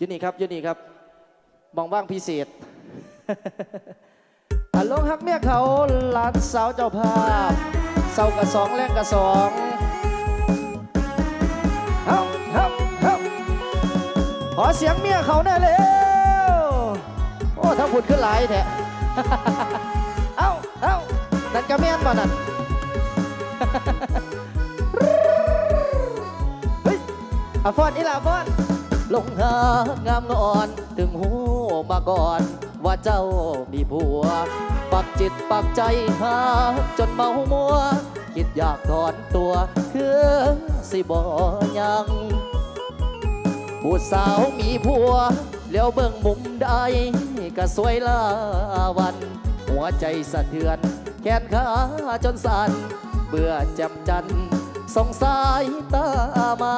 ยูนี่ครับยูนี่ครับมองว่างพิเศษอันลงฮักเมียเขาหลานสาวเจ้าภาพเศร้ากะสองแรงกะสองฮ้าเฮ้าเฮ้าขอเสียงเมียเขาแน่เร็วโอ้ถ้าผุดขึ้นหลายแท้เอ้าเอ้านั่นกะแม่นบ่นั่นเฮ้ยอะฟอนอีหล่าฟอน ลงหางามงอนถึงหูมาก่อน ว่าเจ้ามีผัว ปักจิตปักใจหาจนเมามัว คิดอยากถอนตัวคือสิบอยังผู้สาวมีผัวเลี้ยวเบิ่งมุมใดก็สวยลาวัน หัวใจสะเทือน แขนขาจนสั่นเบื่อจำจันสงสายตามา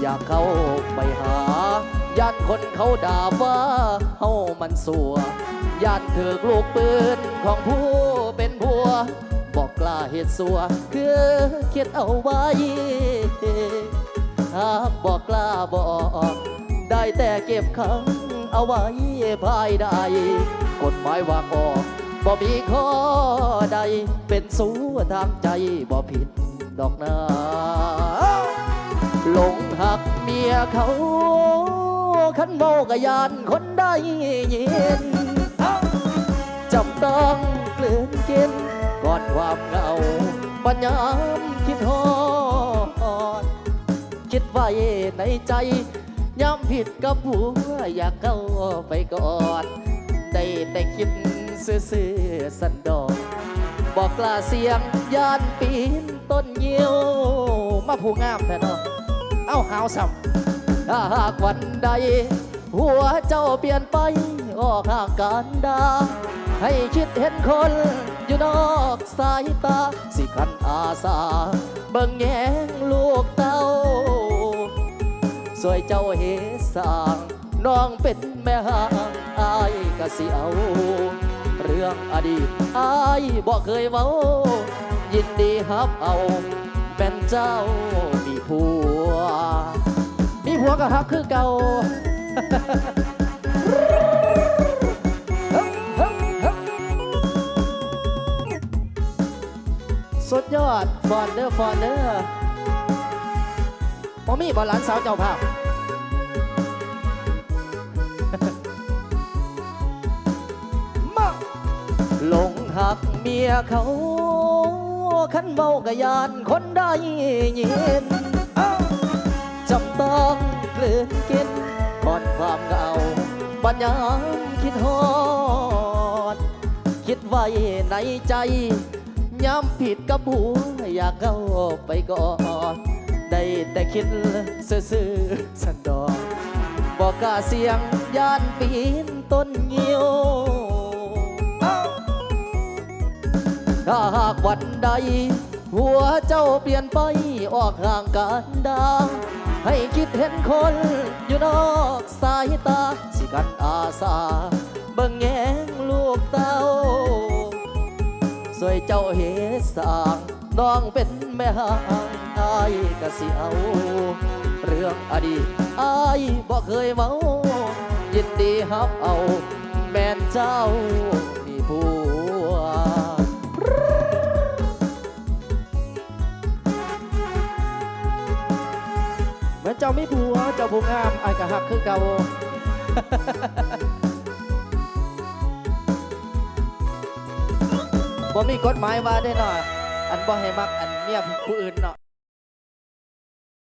อยากเข้าไปหาย่านคนเขาด่าว่าเฮามันสัวย่านถือกลูกปืนของผู้เป็นผัว บอกกล้าเหตุสัวคือคิดเอาไว้หากบอกกล้าบอกได้แต่เก็บขังเอาไว้ภายใดกฎหมายวางออกบ่มีข้อใดเป็นสู้ทางใจบ่ผิดดอกนาหลง หักเมียเขาขันโมกยานคนได้ยินจำต้องเกลืนกินก่อนความเหงาปัญญามคิดฮอดคิดไว้ในใจย้ำผิดกับผัวอยากเข้าไปกอนได้แต่คิดซื่อๆสันดอกบอกกล้าเสียงยานปีนต้นเยียวมาผู้งามแท้นาะ เอ้าหาวสับถ้าหากวันใด หัวเจ้าเปลี่ยนไปออกห่างกันดา ให้คิดเห็นคนอยู่นอกสายตา สิคันอาสา เบิ่งแยงลูกเต้า สวยเจ้าเฮสางน้องเป็นแม่ห่างอายก็สิเอา เรื่องอดีตอายบอกเคยเว้า ยินดีฮับเอา เป็นเจ้ามีผั วมีผัวก็ฮักคือเก่าสุดยอด ฟอนเดอร์ฟอนเดอร์พอมีบอลหลานสาวเจ้าภาพมาหลงหักเมียเขาขันเมากะยานคนได้ยินอ้าว จำต้องกลืนกินก่อนความเหงาบัญญังคิดฮอด คิดไว้ในใจ ย้ำผิดกับผัวอยากเข้าไปกอนได้แต่คิดซื่อๆสันดอกบอกกาเสียงย่านปีนต้นเงียวอ้าวถ้าหากวันใด หัวเจ้าเปลี่ยนไปออกห่างกันดา ให้คิดเห็นคนอยู่นอกสายตา สิกันอาสาเบิ่งแงงลูกเต้า สวยเจ้าเฮสางน้องเป็นแม่หางอายก็สิเอา เรื่องอดีตอายบอกเคยเมายินดีฮับเอา แม่นเจ้า เหมือนเจ้าไม่ผัวเจ้าผู้งามไอ้กะหักคือเก่าบ่มีกฎหมายว่าได้เนาะอันบ่ให้มักอันเมียผู้อื่นเนาะ